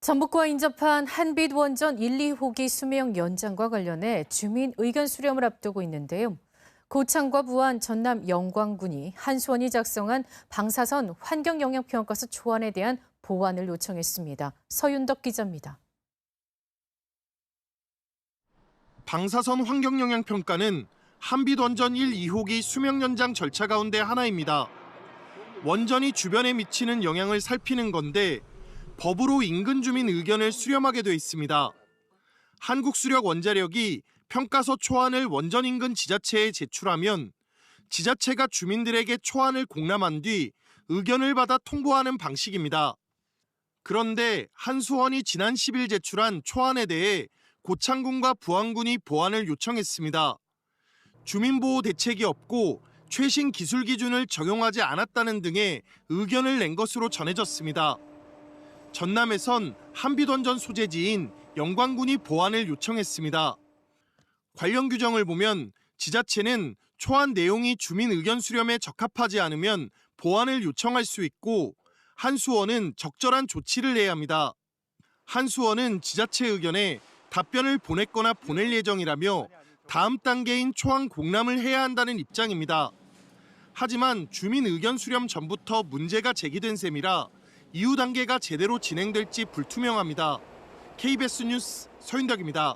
전북과 인접한 한빛 원전 1, 2호기 수명 연장과 관련해 주민 의견 수렴을 앞두고 있는데요. 고창과 부안, 전남 영광군이 한수원이 작성한 방사선 환경영향평가서 초안에 대한 보완을 요청했습니다. 서윤덕 기자입니다. 방사선 환경영향평가는 한빛 원전 1, 2호기 수명 연장 절차 가운데 하나입니다. 원전이 주변에 미치는 영향을 살피는 건데 법으로 인근 주민 의견을 수렴하게 돼 있습니다. 한국수력원자력이 평가서 초안을 원전 인근 지자체에 제출하면 지자체가 주민들에게 초안을 공람한 뒤 의견을 받아 통보하는 방식입니다. 그런데 한수원이 지난 10일 제출한 초안에 대해 고창군과 부안군이 보완을 요청했습니다. 주민보호 대책이 없고 최신 기술 기준을 적용하지 않았다는 등의 의견을 낸 것으로 전해졌습니다. 전남에선 한빛원전 소재지인 영광군이 보완을 요청했습니다. 관련 규정을 보면 지자체는 초안 내용이 주민 의견 수렴에 적합하지 않으면 보완을 요청할 수 있고 한수원은 적절한 조치를 해야 합니다. 한수원은 지자체 의견에 답변을 보냈거나 보낼 예정이라며 다음 단계인 초안 공람을 해야 한다는 입장입니다. 하지만 주민 의견 수렴 전부터 문제가 제기된 셈이라 이후 단계가 제대로 진행될지 불투명합니다. KBS 뉴스 서윤덕입니다.